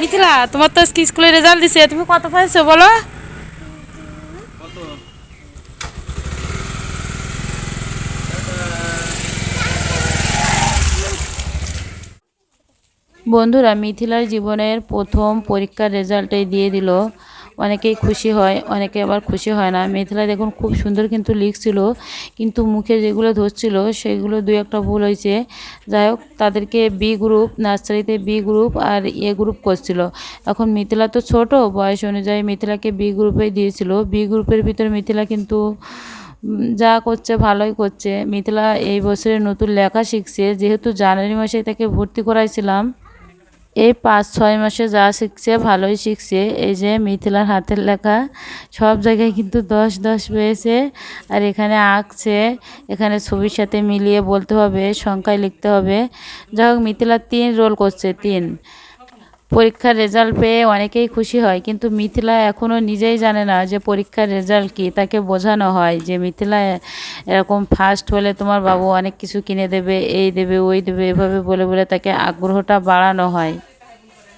মিথিলা, তোমার তো আজকে স্কুলে রেজাল্ট দিছে, তুমি কত পাইছো বলো? বন্ধুরা, মিথিলার জীবনের প্রথম পরীক্ষার রেজাল্টই দিয়ে দিল। অনেকেই খুশি হয়, অনেকে আবার খুশি হয় না। মিথিলা দেখুন খুব সুন্দর কিন্তু লিখছিল কিন্তু মুখে যেগুলো ধরছিল সেগুলো দু একটা ভুল হয়েছে। যাই হোক, তাদেরকে বি গ্রুপ নার্সারিতে বি গ্রুপ আর এ গ্রুপ করছিল। এখন মিথিলা তো ছোট, বয়স অনুযায়ী মিথিলাকে বি গ্রুপেই দিয়েছিল। বি গ্রুপের ভিতরে মিথিলা কিন্তু যা করছে ভালোই করছে। মিথিলা এই বছরে নতুন লেখা শিখছে, যেহেতু জানুয়ারি মাসে তাকে ভর্তি করাইছিলাম। এই পাঁচ, ছয় মাসে যা শিখছে ভালোই শিখছে। এই যে মিথিলার হাতের লেখা, সব জায়গায় কিন্তু দশ দশ পেয়েছে। আর এখানে আঁকছে, এখানে ছবির সাথে মিলিয়ে বলতে হবে, সংখ্যায় লিখতে হবে। যাই হোক মিথিলার তিন রোল করছে, তিন। পরীক্ষার রেজাল্ট পেয়ে অনেকেই খুশি হয়, কিন্তু মিথিলা এখনও নিজেই জানে না যে পরীক্ষার রেজাল্ট কী। তাকে বোঝানো হয় যে মিথিলা এরকম ফার্স্ট হলে তোমার বাবু অনেক কিছু কিনে দেবে, এই দেবে, ওই দেবে, এভাবে বলে বলে তাকে আগ্রহটা বাড়ানো হয়।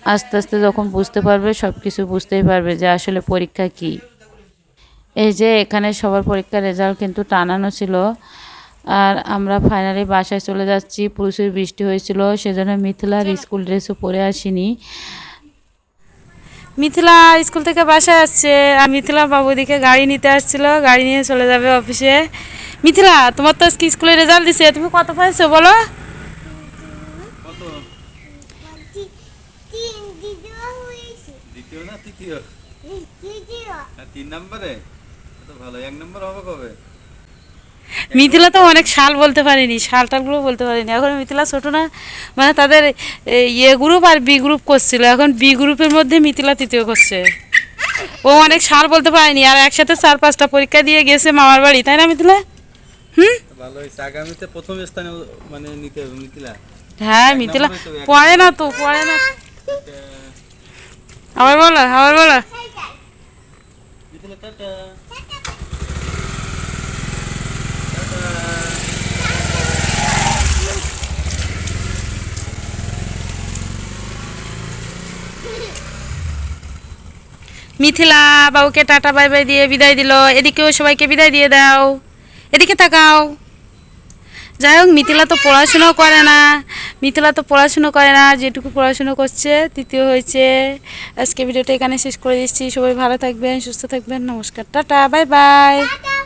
আস্তে আস্তে যখন বুঝতে পারবে সব কিছু বুঝতেই পারবে যে আসলে পরীক্ষা কী। এই যে এখানে সবার পরীক্ষার রেজাল্ট কিন্তু টানানো ছিল। আর আমরা ফাইনালি বাসায় চলে যাচ্ছি। প্রচুর বৃষ্টি হয়েছিল সেজন্য মিথিলার স্কুল ড্রেসও পরে আসিনি। মিথিলা স্কুল থেকে বাসায় আসছে আর মিথিলা বাবু দিকে গাড়ি নিতে আসছিল গাড়ি নিয়ে চলে যাবে অফিসে। মিথিলা তোমার তো আজকে স্কুলে রেজাল্ট দিছে তুমি কত পাইছো বলো? তিন আর তিন নম্বরে? ভালো এক নম্বর হবে কবে? মিথিলা তো অনেক শাল বলতে পারিনি সাল টালগুলো বলতে পারিনি। এখন মিথিলা ছোট না মানে তাদের এ গ্রুপ আর বি গ্রুপ করছিল। এখন বি গ্রুপের মধ্যে মিথিলা তৃতীয় করছে। ও অনেক সাল বলতে পারেনি আর একসাথে চার পাঁচটা পরীক্ষা দিয়ে গেছে মামার বাড়ি তাই না মিথিলা? হুম? আগামীতে প্রথম স্থানে মানে নিতে হবে মিথিলা। হ্যাঁ মিথিলা পড়ে না তো পড়ে না। আবার বলো আবার বলো। মিথিলা টাটা। মিথিলা বাবুকে টাটা বাই বাই দিয়ে বিদায় দিল। এদিকেও সবাইকে বিদায় দিয়ে দাও। এদিকে তাকাও। যাই হোক, মিথিলা তো পড়াশুনো করে না। মিথিলা তো পড়াশুনো করে না। যেটুকু পড়াশুনো করছে, তৃতীয় হয়েছে। আজকে ভিডিওটা এখানে শেষ করে দিচ্ছি। সবাই ভালো থাকবেন, সুস্থ থাকবেন। নমস্কার। Tata, bye bye. বাই